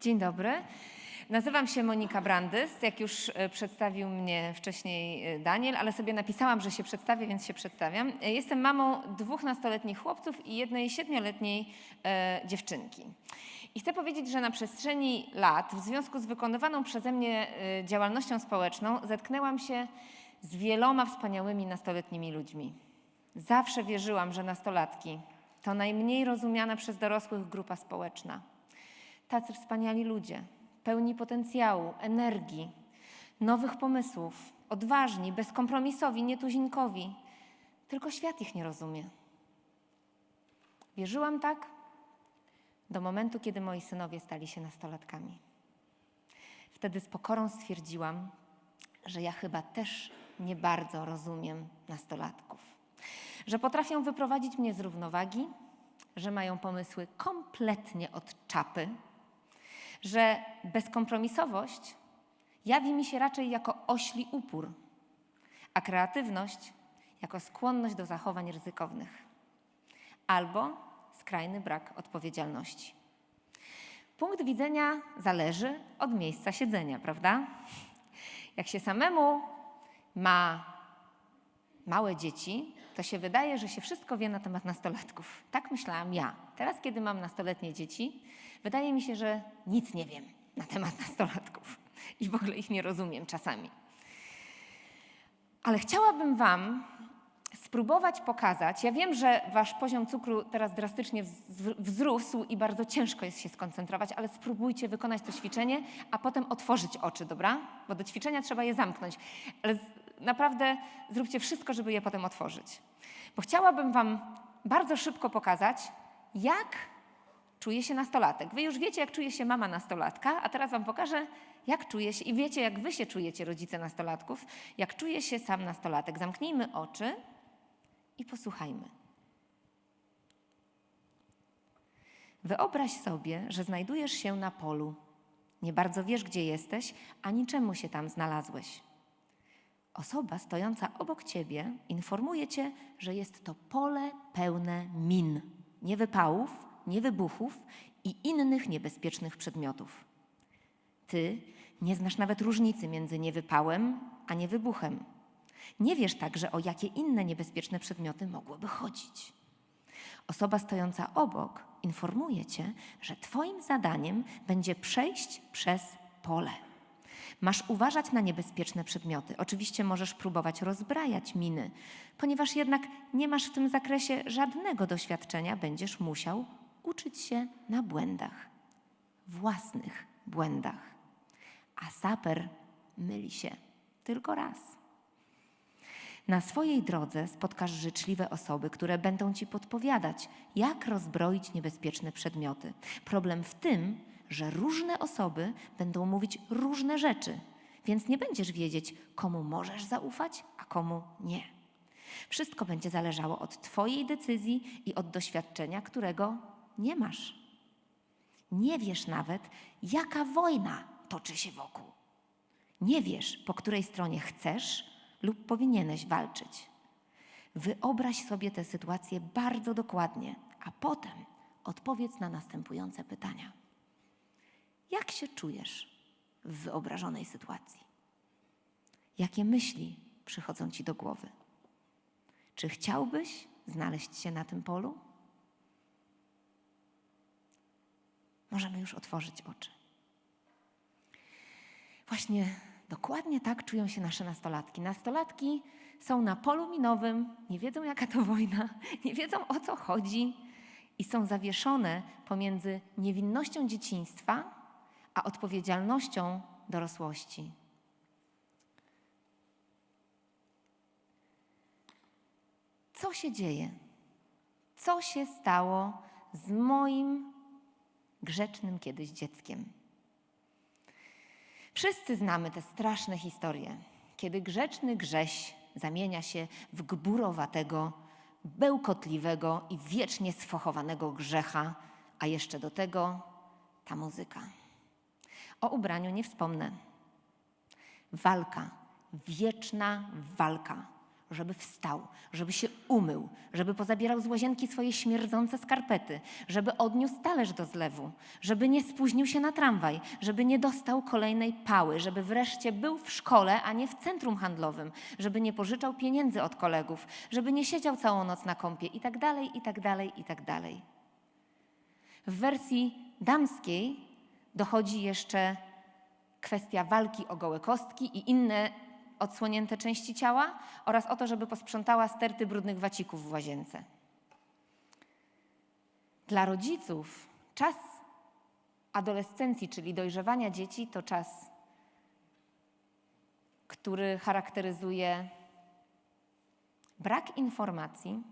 Dzień dobry. Nazywam się Monika Brandys, jak już e, przedstawił mnie wcześniej e, Daniel, ale sobie napisałam, że się przedstawię, więc się przedstawiam. E, Jestem mamą dwóch nastoletnich chłopców i jednej siedmioletniej e, dziewczynki. I chcę powiedzieć, że na przestrzeni lat, w związku z wykonywaną przeze mnie działalnością społeczną, zetknęłam się z wieloma wspaniałymi nastoletnimi ludźmi. Zawsze wierzyłam, że nastolatki to najmniej rozumiana przez dorosłych grupa społeczna. Tacy wspaniali ludzie, pełni potencjału, energii, nowych pomysłów, odważni, bezkompromisowi, nietuzinkowi. Tylko świat ich nie rozumie. Wierzyłam tak do momentu, kiedy moi synowie stali się nastolatkami. Wtedy z pokorą stwierdziłam, że ja chyba też nie bardzo rozumiem nastolatków. Że potrafią wyprowadzić mnie z równowagi, że mają pomysły kompletnie od czapy, że bezkompromisowość jawi mi się raczej jako ośli upór, a kreatywność jako skłonność do zachowań ryzykownych albo skrajny brak odpowiedzialności. Punkt widzenia zależy od miejsca siedzenia, prawda? Jak się samemu ma małe dzieci, to się wydaje, że się wszystko wie na temat nastolatków. Tak myślałam ja. Teraz, kiedy mam nastoletnie dzieci, wydaje mi się, że nic nie wiem na temat nastolatków i w ogóle ich nie rozumiem czasami. Ale chciałabym Wam spróbować pokazać. Ja wiem, że Wasz poziom cukru teraz drastycznie wz- wzrósł i bardzo ciężko jest się skoncentrować, ale spróbujcie wykonać to ćwiczenie, a potem otworzyć oczy, dobra? Bo do ćwiczenia trzeba je zamknąć. Ale naprawdę zróbcie wszystko, żeby je potem otworzyć. Bo chciałabym Wam bardzo szybko pokazać, jak czuje się nastolatek. Wy już wiecie, jak czuje się mama nastolatka, a teraz Wam pokażę, jak czuje się i wiecie, jak Wy się czujecie, rodzice nastolatków, jak czuje się sam nastolatek. Zamknijmy oczy i posłuchajmy. Wyobraź sobie, że znajdujesz się na polu. Nie bardzo wiesz, gdzie jesteś, ani czemu się tam znalazłeś. Osoba stojąca obok ciebie informuje cię, że jest to pole pełne min, nie wypałów, nie wybuchów i innych niebezpiecznych przedmiotów. Ty nie znasz nawet różnicy między niewypałem a niewybuchem. Nie wiesz także, o jakie inne niebezpieczne przedmioty mogłyby chodzić. Osoba stojąca obok informuje cię, że Twoim zadaniem będzie przejść przez pole. Masz uważać na niebezpieczne przedmioty. Oczywiście możesz próbować rozbrajać miny. Ponieważ jednak nie masz w tym zakresie żadnego doświadczenia, będziesz musiał uczyć się na błędach, własnych błędach. A saper myli się tylko raz. Na swojej drodze spotkasz życzliwe osoby, które będą ci podpowiadać, jak rozbroić niebezpieczne przedmioty. Problem w tym, że różne osoby będą mówić różne rzeczy, więc nie będziesz wiedzieć, komu możesz zaufać, a komu nie. Wszystko będzie zależało od Twojej decyzji i od doświadczenia, którego nie masz. Nie wiesz nawet, jaka wojna toczy się wokół. Nie wiesz, po której stronie chcesz lub powinieneś walczyć. Wyobraź sobie tę sytuację bardzo dokładnie, a potem odpowiedz na następujące pytania. Jak się czujesz w wyobrażonej sytuacji? Jakie myśli przychodzą ci do głowy? Czy chciałbyś znaleźć się na tym polu? Możemy już otworzyć oczy. Właśnie dokładnie tak czują się nasze nastolatki. Nastolatki są na polu minowym, nie wiedzą jaka to wojna, nie wiedzą o co chodzi i są zawieszone pomiędzy niewinnością dzieciństwa a odpowiedzialnością dorosłości. Co się dzieje? Co się stało z moim grzecznym kiedyś dzieckiem? Wszyscy znamy te straszne historie, kiedy grzeczny Grześ zamienia się w gburowatego, bełkotliwego i wiecznie sfochowanego grzecha, a jeszcze do tego ta muzyka. O ubraniu nie wspomnę. Walka, wieczna walka. żeby wstał, żeby się umył, żeby pozabierał z łazienki swoje śmierdzące skarpety, żeby odniósł talerz do zlewu, żeby nie spóźnił się na tramwaj, żeby nie dostał kolejnej pały, żeby wreszcie był w szkole, a nie w centrum handlowym, żeby nie pożyczał pieniędzy od kolegów, żeby nie siedział całą noc na kąpie i tak dalej, i tak dalej, i tak dalej. W wersji damskiej dochodzi jeszcze kwestia walki o gołe kostki i inne odsłonięte części ciała oraz o to, żeby posprzątała sterty brudnych wacików w łazience. Dla rodziców czas adolescencji, czyli dojrzewania dzieci, to czas, który charakteryzuje brak informacji,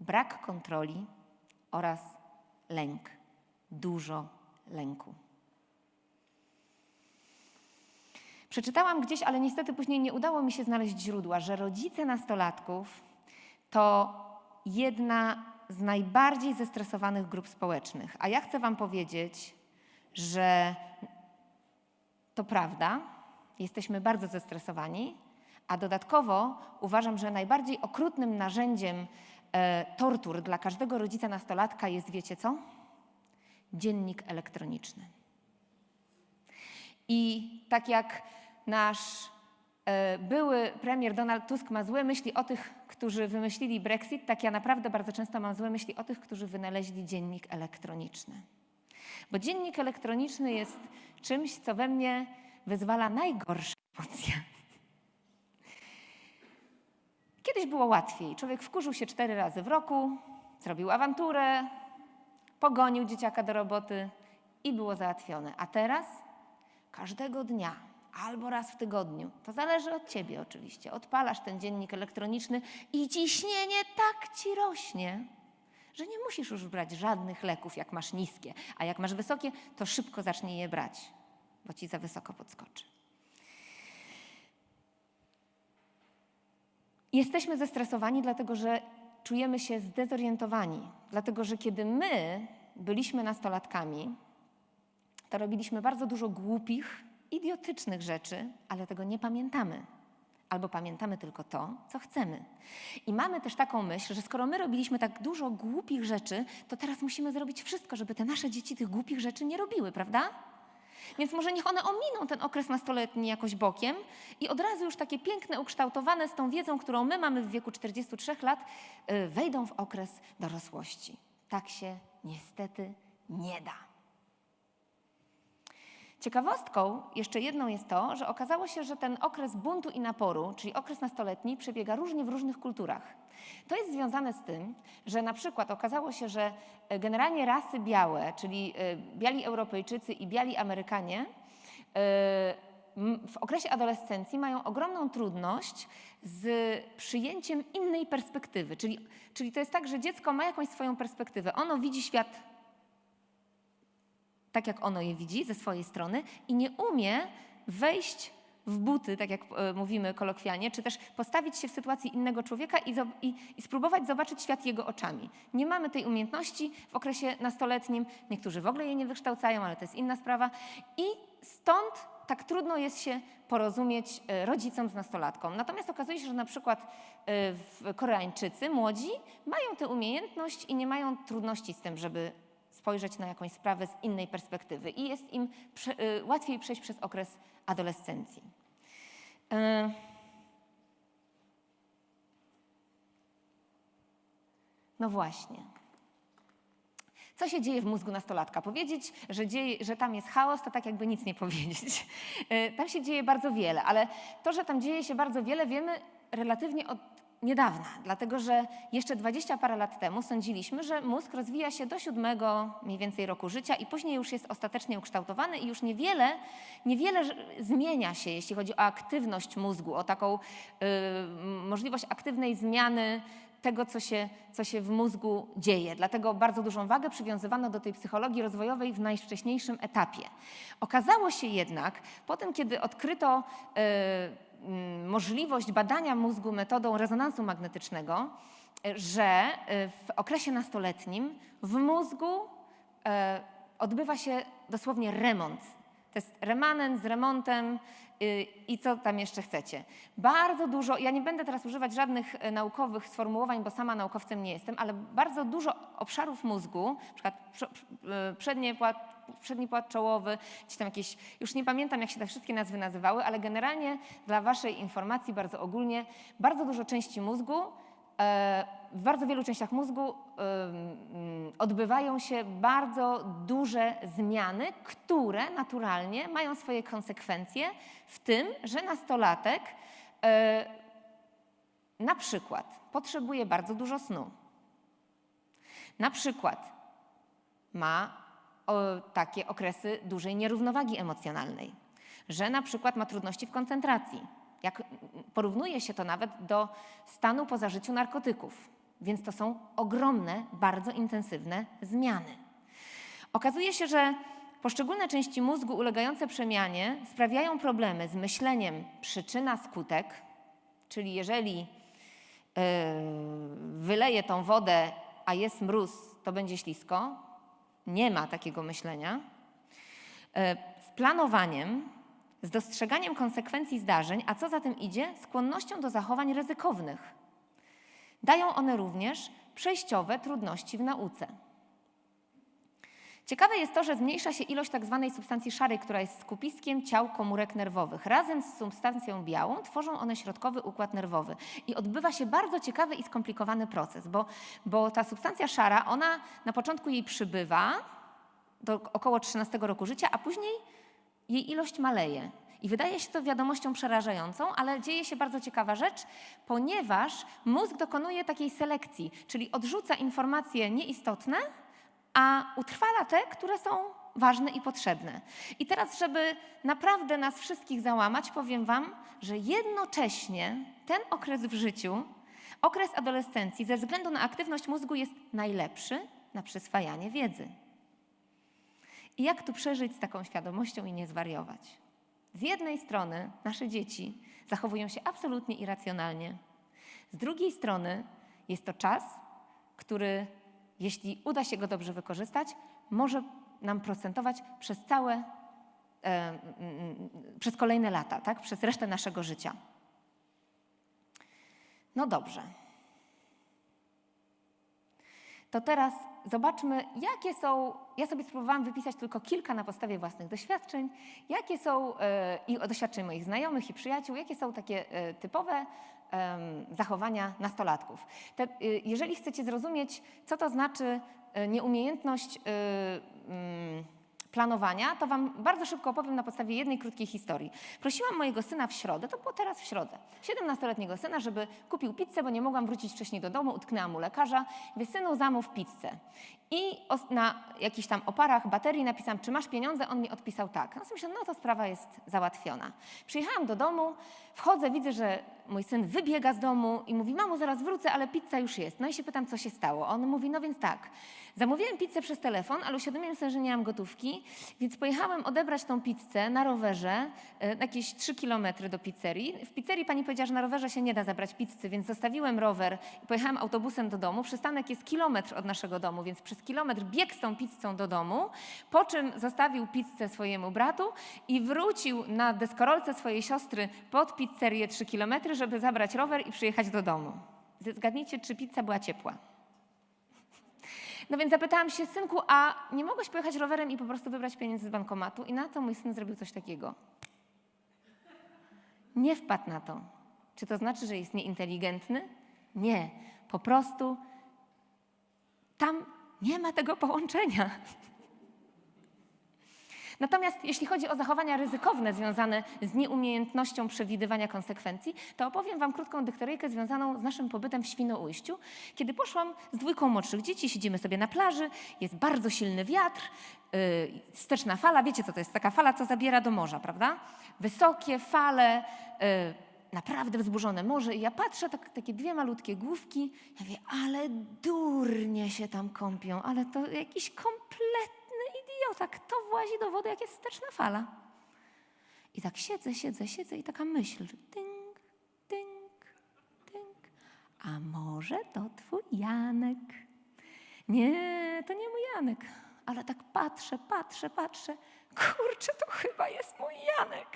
brak kontroli oraz lęk, dużo lęku. Przeczytałam gdzieś, ale niestety później nie udało mi się znaleźć źródła, że rodzice nastolatków to jedna z najbardziej zestresowanych grup społecznych. A ja chcę Wam powiedzieć, że to prawda, jesteśmy bardzo zestresowani, a dodatkowo uważam, że najbardziej okrutnym narzędziem e, tortur dla każdego rodzica nastolatka jest, wiecie co? Dziennik elektroniczny. I tak jak nasz e, były premier Donald Tusk ma złe myśli o tych, którzy wymyślili Brexit, tak ja naprawdę bardzo często mam złe myśli o tych, którzy wynaleźli dziennik elektroniczny. Bo dziennik elektroniczny jest czymś, co we mnie wyzwala najgorsze emocje. Kiedyś było łatwiej. Człowiek wkurzył się cztery razy w roku, zrobił awanturę, pogonił dzieciaka do roboty i było załatwione. A teraz każdego dnia albo raz w tygodniu, to zależy od ciebie oczywiście, odpalasz ten dziennik elektroniczny i ciśnienie tak ci rośnie, że nie musisz już brać żadnych leków, jak masz niskie, a jak masz wysokie, to szybko zacznie je brać, bo ci za wysoko podskoczy. Jesteśmy zestresowani, dlatego że czujemy się zdezorientowani, dlatego że kiedy my byliśmy nastolatkami, to robiliśmy bardzo dużo głupich, idiotycznych rzeczy, ale tego nie pamiętamy. Albo pamiętamy tylko to, co chcemy. I mamy też taką myśl, że skoro my robiliśmy tak dużo głupich rzeczy, to teraz musimy zrobić wszystko, żeby te nasze dzieci tych głupich rzeczy nie robiły, prawda? Więc może niech one ominą ten okres nastoletni jakoś bokiem i od razu już takie piękne, ukształtowane z tą wiedzą, którą my mamy w wieku 43 lat, y, wejdą w okres dorosłości. Tak się niestety nie da. Ciekawostką jeszcze jedną jest to, że okazało się, że ten okres buntu i naporu, czyli okres nastoletni, przebiega różnie w różnych kulturach. To jest związane z tym, że na przykład okazało się, że e, generalnie rasy białe, czyli e, biali Europejczycy i biali Amerykanie, e, w okresie adolescencji mają ogromną trudność z przyjęciem innej perspektywy. Czyli, czyli to jest tak, że dziecko ma jakąś swoją perspektywę. Ono widzi świat tak jak ono je widzi ze swojej strony i nie umie wejść w buty, tak jak e, mówimy kolokwialnie, czy też postawić się w sytuacji innego człowieka i, i, i spróbować zobaczyć świat jego oczami. Nie mamy tej umiejętności w okresie nastoletnim, niektórzy w ogóle jej nie wykształcają, ale to jest inna sprawa. I stąd tak trudno jest się porozumieć e, rodzicom z nastolatką. Natomiast okazuje się, że na przykład e, Koreańczycy młodzi mają tę umiejętność i nie mają trudności z tym, żeby spojrzeć na jakąś sprawę z innej perspektywy i jest im y, łatwiej przejść przez okres adolescencji. Y, No właśnie. Co się dzieje w mózgu nastolatka? Powiedzieć, że, dzieje, że tam jest chaos, to tak jakby nic nie powiedzieć. Y, Tam się dzieje bardzo wiele, ale to, że tam dzieje się bardzo wiele, wiemy relatywnie od niedawna, dlatego że jeszcze 20 parę lat temu sądziliśmy, że mózg rozwija się do siódmego mniej więcej roku życia i później już jest ostatecznie ukształtowany i już niewiele, niewiele zmienia się, jeśli chodzi o aktywność mózgu, o taką y, możliwość aktywnej zmiany tego, co się, co się w mózgu dzieje. Dlatego bardzo dużą wagę przywiązywano do tej psychologii rozwojowej w najwcześniejszym etapie. Okazało się jednak, po tym, kiedy odkryto y, możliwość badania mózgu metodą rezonansu magnetycznego, y, że y, w okresie nastoletnim w mózgu y, odbywa się dosłownie remont. To jest remanent z remontem i co tam jeszcze chcecie. Bardzo dużo, ja nie będę teraz używać żadnych e, naukowych sformułowań, bo sama naukowcem nie jestem, ale bardzo dużo obszarów mózgu, prze- e, przednie płat, przedni płat czołowy, gdzieś tam jakieś, już nie pamiętam jak się te wszystkie nazwy nazywały, ale generalnie dla waszej informacji bardzo ogólnie, bardzo dużo części mózgu E, w bardzo wielu częściach mózgu odbywają się bardzo duże zmiany, które naturalnie mają swoje konsekwencje w tym, że nastolatek e, na przykład potrzebuje bardzo dużo snu. Na przykład ma takie okresy dużej nierównowagi emocjonalnej, że na przykład ma trudności w koncentracji. Jak mm, porównuje się to nawet do stanu po zażyciu narkotyków. Więc to są ogromne, bardzo intensywne zmiany. Okazuje się, że poszczególne części mózgu ulegające przemianie sprawiają problemy z myśleniem przyczyna-skutek, czyli jeżeli yy, wyleję tą wodę, a jest mróz, to będzie ślisko. Nie ma takiego myślenia. E, Z planowaniem, z dostrzeganiem konsekwencji zdarzeń, a co za tym idzie, skłonnością do zachowań ryzykownych. Dają one również przejściowe trudności w nauce. Ciekawe jest to, że zmniejsza się ilość tak zwanej substancji szarej, która jest skupiskiem ciał komórek nerwowych. Razem z substancją białą tworzą one środkowy układ nerwowy. I odbywa się bardzo ciekawy i skomplikowany proces, bo, bo ta substancja szara, ona na początku jej przybywa do około 13 roku życia, a później jej ilość maleje. I wydaje się to wiadomością przerażającą, ale dzieje się bardzo ciekawa rzecz, ponieważ mózg dokonuje takiej selekcji, czyli odrzuca informacje nieistotne, a utrwala te, które są ważne i potrzebne. I teraz, żeby naprawdę nas wszystkich załamać, powiem Wam, że jednocześnie ten okres w życiu, okres adolescencji, ze względu na aktywność mózgu jest najlepszy na przyswajanie wiedzy. I jak tu przeżyć z taką świadomością i nie zwariować? Z jednej strony nasze dzieci zachowują się absolutnie irracjonalnie. Z drugiej strony jest to czas, który, jeśli uda się go dobrze wykorzystać, może nam procentować przez całe, e, przez kolejne lata, tak? przez resztę naszego życia. No dobrze. To teraz zobaczmy, jakie są. Ja sobie spróbowałam wypisać tylko kilka na podstawie własnych doświadczeń, jakie są e, i doświadczeń moich znajomych i przyjaciół, jakie są takie e, typowe zachowania nastolatków. E, jeżeli chcecie zrozumieć, co to znaczy nieumiejętność planowania, to Wam bardzo szybko opowiem na podstawie jednej krótkiej historii. Prosiłam mojego syna w środę, to było teraz w środę, 17-letniego syna, żeby kupił pizzę, bo nie mogłam wrócić wcześniej do domu, utknęłam u lekarza. Mówię, synu, zamów pizzę. I na jakichś tam oparach baterii napisałam, czy masz pieniądze? On mi odpisał tak. No sobie myślę, no to sprawa jest załatwiona. Przyjechałam do domu, wchodzę, widzę, że mój syn wybiega z domu i mówi, mamo, zaraz wrócę, ale pizza już jest. No i się pytam, co się stało. On mówi, no więc tak, zamówiłem pizzę przez telefon, ale uświadomiłem sobie, że nie mam gotówki, więc pojechałem odebrać tą pizzę na rowerze, e, jakieś 3 kilometry do pizzerii. W pizzerii pani powiedziała, że na rowerze się nie da zabrać pizzy, więc zostawiłem rower i pojechałem autobusem do domu. Przystanek jest kilometr od naszego domu, więc przez kilometr biegł z tą pizzą do domu, po czym zostawił pizzę swojemu bratu i wrócił na deskorolce swojej siostry pod pizzerię 3 kilometry, żeby zabrać rower i przyjechać do domu. Zgadnijcie, czy pizza była ciepła. No więc zapytałam się, synku, a nie mogłeś pojechać rowerem i po prostu wybrać pieniądze z bankomatu? I na to mój syn zrobił coś takiego. Nie wpadł na to. Czy to znaczy, że jest nieinteligentny? Nie. Po prostu tam nie ma tego połączenia. Natomiast jeśli chodzi o zachowania ryzykowne związane z nieumiejętnością przewidywania konsekwencji, to opowiem Wam krótką dyktoryjkę związaną z naszym pobytem w Świnoujściu. Kiedy poszłam z dwójką młodszych dzieci, siedzimy sobie na plaży, jest bardzo silny wiatr, yy, wsteczna fala, wiecie co to jest taka fala, co zabiera do morza, prawda? Wysokie fale, yy, naprawdę wzburzone morze i ja patrzę, tak, takie dwie malutkie główki, ja mówię, ale durnie się tam kąpią, ale to jakiś kompletny idiota, kto włazi do wody, jak jest wsteczna fala? I tak siedzę, siedzę, siedzę i taka myśl, dynk, dynk, dynk, a może to twój Janek? Nie, to nie mój Janek. ale tak patrzę, patrzę, patrzę. Kurczę, to chyba jest mój Janek.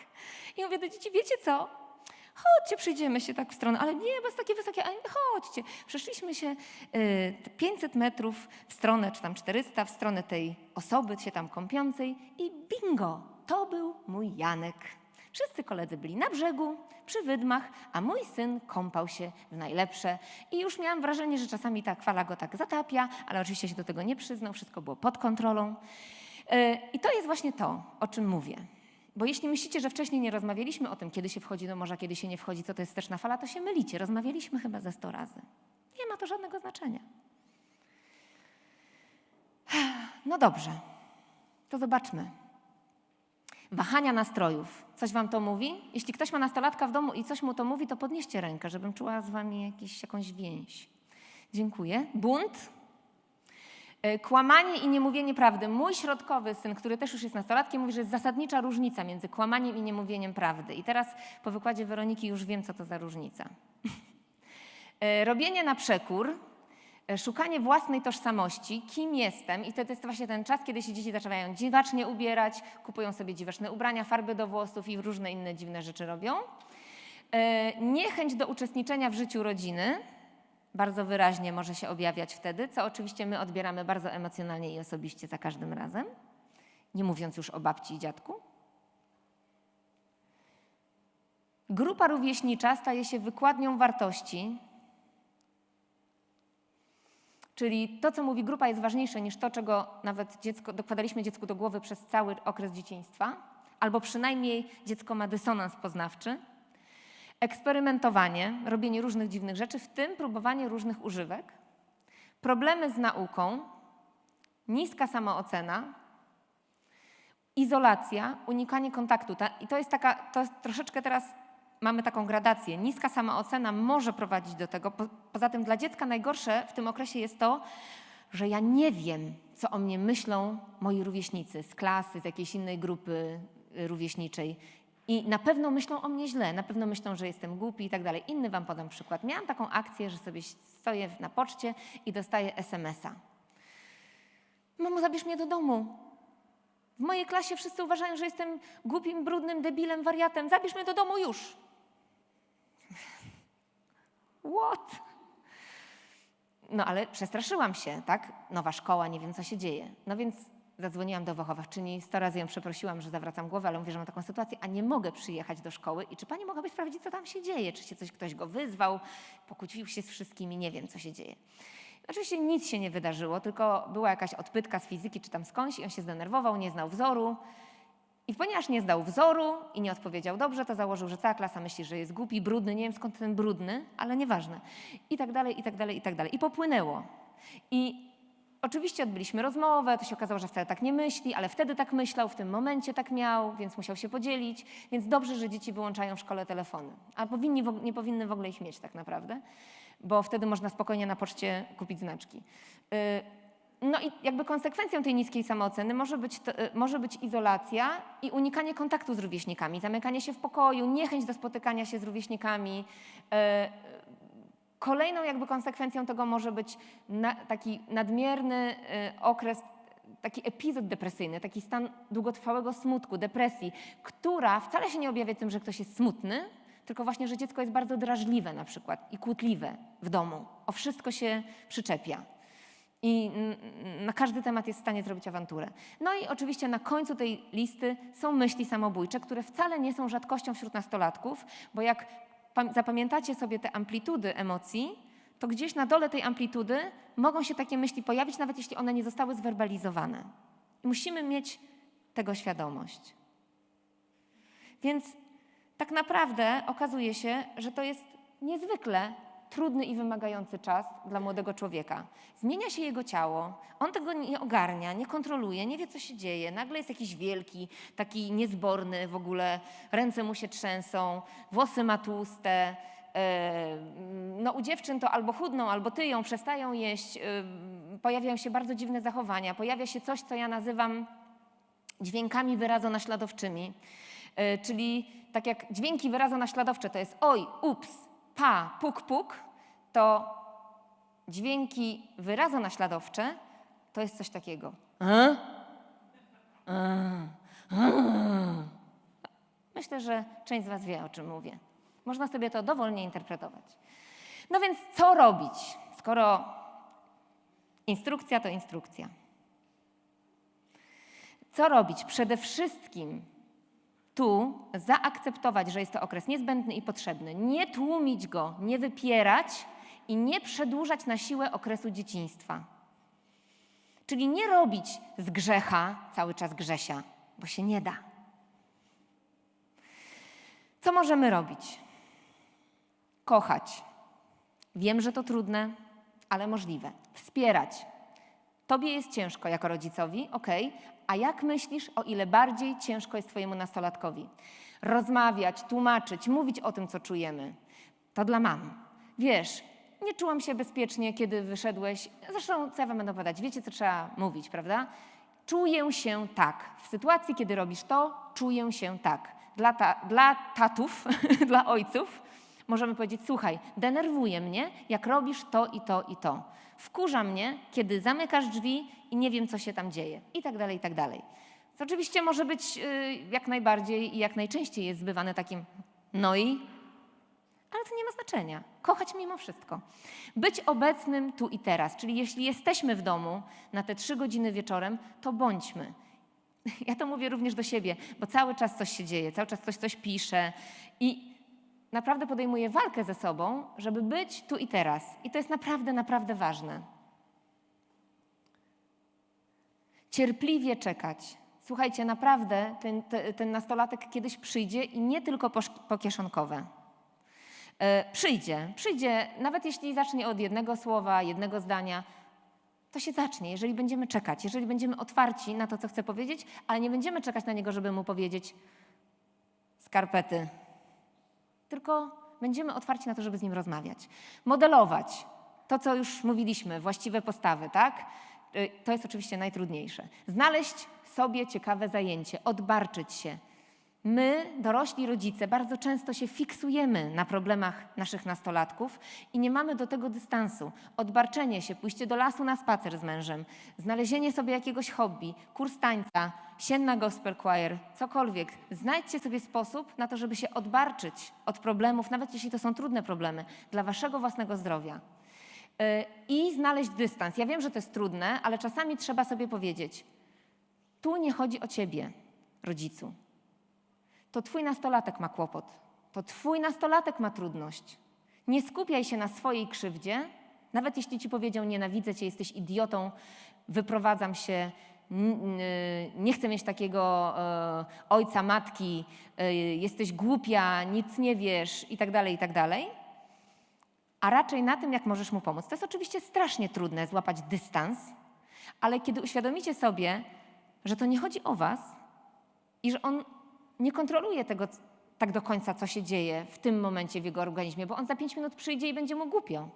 I mówię do dzieci, wiecie co? Chodźcie, przyjdziemy się tak w stronę, ale nie, jest takie wysokie, ale chodźcie. Przeszliśmy się y, te 500 metrów w stronę, czy tam 400, w stronę tej osoby się tam kąpiącej i bingo, to był mój Janek. Wszyscy koledzy byli na brzegu, przy wydmach, a mój syn kąpał się w najlepsze. I już miałam wrażenie, że czasami ta kwala go tak zatapia, ale oczywiście się do tego nie przyznał, wszystko było pod kontrolą. Y, I to jest właśnie to, o czym mówię. Bo jeśli myślicie, że wcześniej nie rozmawialiśmy o tym, kiedy się wchodzi do morza, kiedy się nie wchodzi, co to jest wsteczna fala, to się mylicie. Rozmawialiśmy chyba ze 100 razy. Nie ma to żadnego znaczenia. No dobrze, to zobaczmy. Wahania nastrojów. Coś wam to mówi? Jeśli ktoś ma nastolatka w domu i coś mu to mówi, to podnieście rękę, żebym czuła z wami jakiś, jakąś więź. Dziękuję. Bunt. E, Kłamanie i niemówienie prawdy. Mój środkowy syn, który też już jest nastolatkiem, mówi, że jest zasadnicza różnica między kłamaniem i niemówieniem prawdy. I teraz po wykładzie Weroniki już wiem, co to za różnica. E, Robienie na przekór, e, szukanie własnej tożsamości, kim jestem, i to jest właśnie ten czas, kiedy się dzieci zaczynają dziwacznie ubierać, kupują sobie dziwaczne ubrania, farby do włosów i różne inne dziwne rzeczy robią. Niechęć do uczestniczenia w życiu rodziny, bardzo wyraźnie może się objawiać wtedy, co oczywiście my odbieramy bardzo emocjonalnie i osobiście za każdym razem, nie mówiąc już o babci i dziadku. Grupa rówieśnicza staje się wykładnią wartości, czyli to, co mówi grupa, jest ważniejsze niż to, czego nawet dziecko, dokładaliśmy dziecku do głowy przez cały okres dzieciństwa, albo przynajmniej dziecko ma dysonans poznawczy. Eksperymentowanie, robienie różnych dziwnych rzeczy, w tym próbowanie różnych używek, problemy z nauką, niska samoocena, izolacja, unikanie kontaktu. Ta, I to jest taka, to jest troszeczkę teraz mamy taką gradację. Niska samoocena może prowadzić do tego. Po, poza tym dla dziecka najgorsze w tym okresie jest to, że ja nie wiem, co o mnie myślą moi rówieśnicy z klasy, z jakiejś innej grupy rówieśniczej. I na pewno myślą o mnie źle, na pewno myślą, że jestem głupi i tak dalej. Inny wam podam przykład. Miałam taką akcję, że sobie stoję na poczcie i dostaję SMS-a. Mamo, zabierz mnie do domu. W mojej klasie wszyscy uważają, że jestem głupim, brudnym, debilem, wariatem. Zabierz mnie do domu już. What? No ale przestraszyłam się, tak? Nowa szkoła, nie wiem co się dzieje. No więc zadzwoniłam do wychowawczyni, sto razy ją przeprosiłam, że zawracam głowę, ale mówię, że mam taką sytuację, a nie mogę przyjechać do szkoły. I czy pani mogłaby sprawdzić, co tam się dzieje? Czy się coś, ktoś go wyzwał, pokłócił się z wszystkimi, nie wiem, co się dzieje. Oczywiście nic się nie wydarzyło, tylko była jakaś odpytka z fizyki czy tam skądś i on się zdenerwował, nie znał wzoru. I ponieważ nie zdał wzoru i nie odpowiedział dobrze, to założył, że cała klasa myśli, że jest głupi, brudny, nie wiem skąd ten brudny, ale nieważne. I tak dalej, i tak dalej, i tak dalej. I popłynęło. I oczywiście odbyliśmy rozmowę, to się okazało, że wcale tak nie myśli, ale wtedy tak myślał, w tym momencie tak miał, więc musiał się podzielić. Więc dobrze, że dzieci wyłączają w szkole telefony. A powinni, nie powinny w ogóle ich mieć tak naprawdę, bo wtedy można spokojnie na poczcie kupić znaczki. Y, no i jakby konsekwencją tej niskiej samooceny może być, to, y, może być izolacja i unikanie kontaktu z rówieśnikami, zamykanie się w pokoju, niechęć do spotykania się z rówieśnikami. Kolejną jakby konsekwencją tego może być na, taki nadmierny y, okres, taki epizod depresyjny, taki stan długotrwałego smutku, depresji, która wcale się nie objawia tym, że ktoś jest smutny, tylko właśnie, że dziecko jest bardzo drażliwe na przykład i kłótliwe w domu. O wszystko się przyczepia. I na każdy temat jest w stanie zrobić awanturę. No i oczywiście na końcu tej listy są myśli samobójcze, które wcale nie są rzadkością wśród nastolatków, bo jak zapamiętacie sobie te amplitudy emocji, to gdzieś na dole tej amplitudy mogą się takie myśli pojawić, nawet jeśli one nie zostały zwerbalizowane. I musimy mieć tego świadomość. Więc tak naprawdę okazuje się, że to jest niezwykle trudny i wymagający czas dla młodego człowieka. Zmienia się jego ciało, on tego nie ogarnia, nie kontroluje, nie wie, co się dzieje. Nagle jest jakiś wielki, taki niezborny w ogóle, ręce mu się trzęsą, włosy ma tłuste. e, No, u dziewczyn to albo chudną, albo tyją, przestają jeść, e, pojawiają się bardzo dziwne zachowania, pojawia się coś, co ja nazywam dźwiękami wyrazonaśladowczymi. E, Czyli tak jak dźwięki wyrazonaśladowcze to jest oj, ups, pa, puk, puk, to dźwięki wyrazonaśladowcze to jest coś takiego. Myślę, że część z Was wie, o czym mówię. Można sobie to dowolnie interpretować. No więc co robić, skoro instrukcja to instrukcja? Co robić? Przede wszystkim tu zaakceptować, że jest to okres niezbędny i potrzebny. Nie tłumić go, nie wypierać i nie przedłużać na siłę okresu dzieciństwa. Czyli nie robić z grzecha cały czas grzesia, bo się nie da. Co możemy robić? Kochać. Wiem, że to trudne, ale możliwe. Wspierać. Tobie jest ciężko jako rodzicowi, ok, a jak myślisz, o ile bardziej ciężko jest Twojemu nastolatkowi? Rozmawiać, tłumaczyć, mówić o tym, co czujemy. To dla mam. Wiesz, nie czułam się bezpiecznie, kiedy wyszedłeś. Zresztą, co ja Wam będę opowiadać? Wiecie, co trzeba mówić, prawda? Czuję się tak. W sytuacji, kiedy robisz to, czuję się tak. Dla, ta, dla tatów, dla ojców możemy powiedzieć: Słuchaj, denerwuje mnie, jak robisz to i to i to. Wkurza mnie, kiedy zamykasz drzwi i nie wiem, co się tam dzieje. I tak dalej, i tak dalej. To oczywiście może być y, jak najbardziej i jak najczęściej jest zbywane takim no i, ale to nie ma znaczenia. Kochać mimo wszystko. Być obecnym tu i teraz. Czyli jeśli jesteśmy w domu na te trzy godziny wieczorem, to bądźmy. Ja to mówię również do siebie, bo cały czas coś się dzieje, cały czas ktoś coś pisze i naprawdę podejmuję walkę ze sobą, żeby być tu i teraz. I to jest naprawdę, naprawdę ważne. Cierpliwie czekać. Słuchajcie, naprawdę ten, te- ten nastolatek kiedyś przyjdzie i nie tylko po, szk- po przyjdzie, przyjdzie, nawet jeśli zacznie od jednego słowa, jednego zdania, to się zacznie, jeżeli będziemy czekać, jeżeli będziemy otwarci na to, co chce powiedzieć, ale nie będziemy czekać na niego, żeby mu powiedzieć skarpety, tylko będziemy otwarci na to, żeby z nim rozmawiać. Modelować to, co już mówiliśmy, właściwe postawy, tak? Y, To jest oczywiście najtrudniejsze. Znaleźć sobie ciekawe zajęcie, odbarczyć się. My, dorośli rodzice, bardzo często się fiksujemy na problemach naszych nastolatków i nie mamy do tego dystansu. Odbarczenie się, pójście do lasu na spacer z mężem, znalezienie sobie jakiegoś hobby, kurs tańca, sienna gospel choir, cokolwiek. Znajdźcie sobie sposób na to, żeby się odbarczyć od problemów, nawet jeśli to są trudne problemy, dla waszego własnego zdrowia. Yy, I znaleźć dystans. Ja wiem, że to jest trudne, ale czasami trzeba sobie powiedzieć: tu nie chodzi o ciebie, rodzicu to twój nastolatek ma kłopot, to twój nastolatek ma trudność. Nie skupiaj się na swojej krzywdzie, nawet jeśli ci powiedział nienawidzę cię, jesteś idiotą, wyprowadzam się, nie chcę mieć takiego e, ojca, matki, e, jesteś głupia, nic nie wiesz i tak dalej, i tak. A raczej na tym, jak możesz mu pomóc. To jest oczywiście strasznie trudne złapać dystans, ale kiedy uświadomicie sobie, że to nie chodzi o was, i że on nie kontroluje tego tak do końca, co się dzieje w tym momencie w jego organizmie, bo on za pięć minut przyjdzie i będzie mu głupio.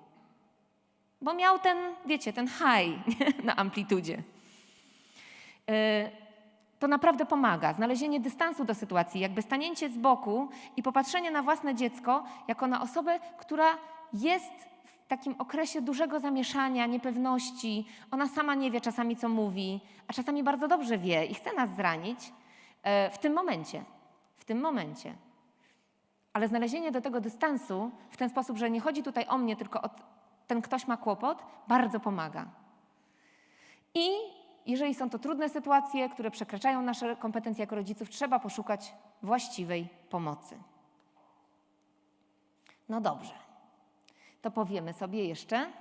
Bo miał ten, wiecie, ten high na amplitudzie. Yy, To naprawdę pomaga. Znalezienie dystansu do sytuacji, jakby stanięcie z boku i popatrzenie na własne dziecko jako na osobę, która jest w takim okresie dużego zamieszania, niepewności. Ona sama nie wie czasami, co mówi, a czasami bardzo dobrze wie i chce nas zranić w tym momencie. W tym momencie. Ale znalezienie do tego dystansu w ten sposób, że nie chodzi tutaj o mnie, tylko o ten ktoś ma kłopot, bardzo pomaga. I jeżeli są to trudne sytuacje, które przekraczają nasze kompetencje jako rodziców, trzeba poszukać właściwej pomocy. No dobrze. To powiemy sobie jeszcze,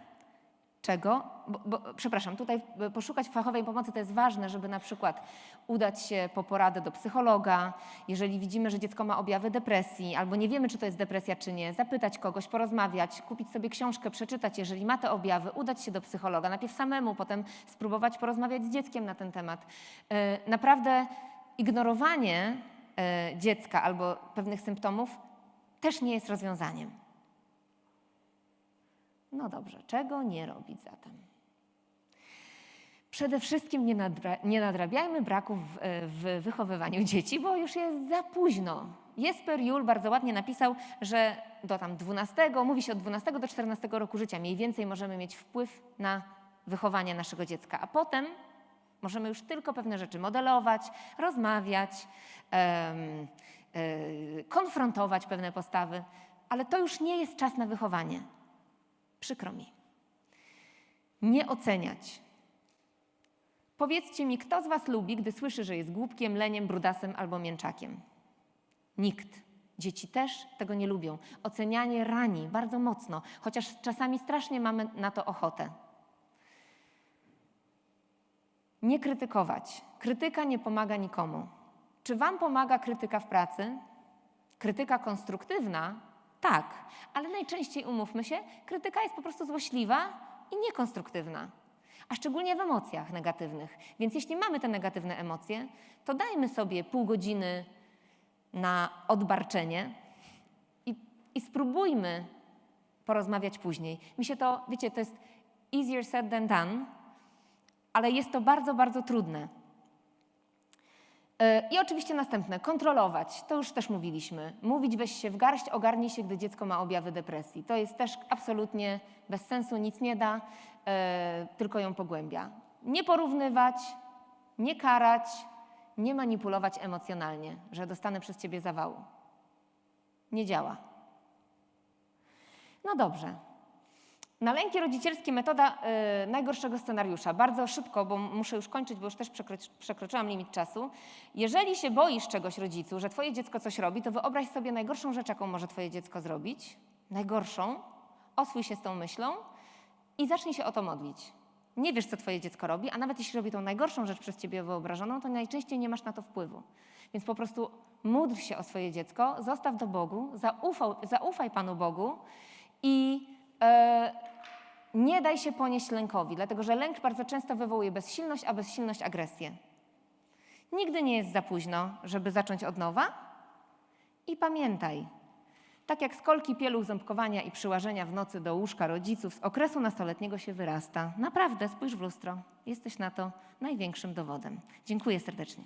czego, bo, bo, przepraszam, tutaj y, poszukać fachowej pomocy to jest ważne, żeby na przykład udać się po poradę do psychologa, jeżeli widzimy, że dziecko ma objawy depresji, albo nie wiemy, czy to jest depresja, czy nie, zapytać kogoś, porozmawiać, kupić sobie książkę, przeczytać, jeżeli ma te objawy, udać się do psychologa, najpierw samemu, potem spróbować porozmawiać z dzieckiem na ten temat. Y, Naprawdę ignorowanie y, dziecka albo pewnych symptomów też nie jest rozwiązaniem. No dobrze, czego nie robić zatem? Przede wszystkim nie, nadra- nie nadrabiajmy braków w, w wychowywaniu dzieci, bo już jest za późno. Jesper Jul bardzo ładnie napisał, że do tam 12, mówi się od 12 do 14 roku życia mniej więcej możemy mieć wpływ na wychowanie naszego dziecka, a potem Możemy już tylko pewne rzeczy modelować, rozmawiać, e, konfrontować pewne postawy, ale to już nie jest czas na wychowanie. Przykro mi. Nie oceniać. Powiedzcie mi, kto z Was lubi, gdy słyszy, że jest głupkiem, leniem, brudasem albo mięczakiem? Nikt. Dzieci też tego nie lubią. Ocenianie rani bardzo mocno, chociaż czasami strasznie mamy na to ochotę. Nie krytykować. Krytyka nie pomaga nikomu. Czy Wam pomaga krytyka w pracy? Krytyka konstruktywna? Tak, ale najczęściej umówmy się, krytyka jest po prostu złośliwa i niekonstruktywna, a szczególnie w emocjach negatywnych. Więc jeśli mamy te negatywne emocje, to dajmy sobie pół godziny na odbarczenie i, i spróbujmy porozmawiać później. Mi się to, wiecie, to jest easier said than done, ale jest to bardzo, bardzo trudne. Yy, I oczywiście następne, kontrolować. To już też mówiliśmy. Mówić weź się w garść, ogarnij się, gdy dziecko ma objawy depresji. To jest też absolutnie bez sensu, nic nie da, yy, tylko ją pogłębia. Nie porównywać, nie karać, nie manipulować emocjonalnie, że dostanę przez ciebie zawału. Nie działa. No dobrze. Na lęki rodzicielskie metoda y, najgorszego scenariusza. Bardzo szybko, bo muszę już kończyć, bo już też przekroczy, przekroczyłam limit czasu. Jeżeli się boisz czegoś rodzicu, że twoje dziecko coś robi, to wyobraź sobie najgorszą rzecz, jaką może twoje dziecko zrobić. Najgorszą. Oswój się z tą myślą i zacznij się o to modlić. Nie wiesz, co twoje dziecko robi, a nawet jeśli robi tą najgorszą rzecz przez ciebie wyobrażoną, to najczęściej nie masz na to wpływu. Więc po prostu módl się o swoje dziecko, zostaw do Bogu, zaufaj Panu Bogu i nie daj się ponieść lękowi, dlatego że lęk bardzo często wywołuje bezsilność, a bezsilność agresję. Nigdy nie jest za późno, żeby zacząć od nowa. I pamiętaj, tak jak z kolki pieluch ząbkowania i przyłażenia w nocy do łóżka rodziców z okresu nastoletniego się wyrasta. Naprawdę, spójrz w lustro. Jesteś na to największym dowodem. Dziękuję serdecznie.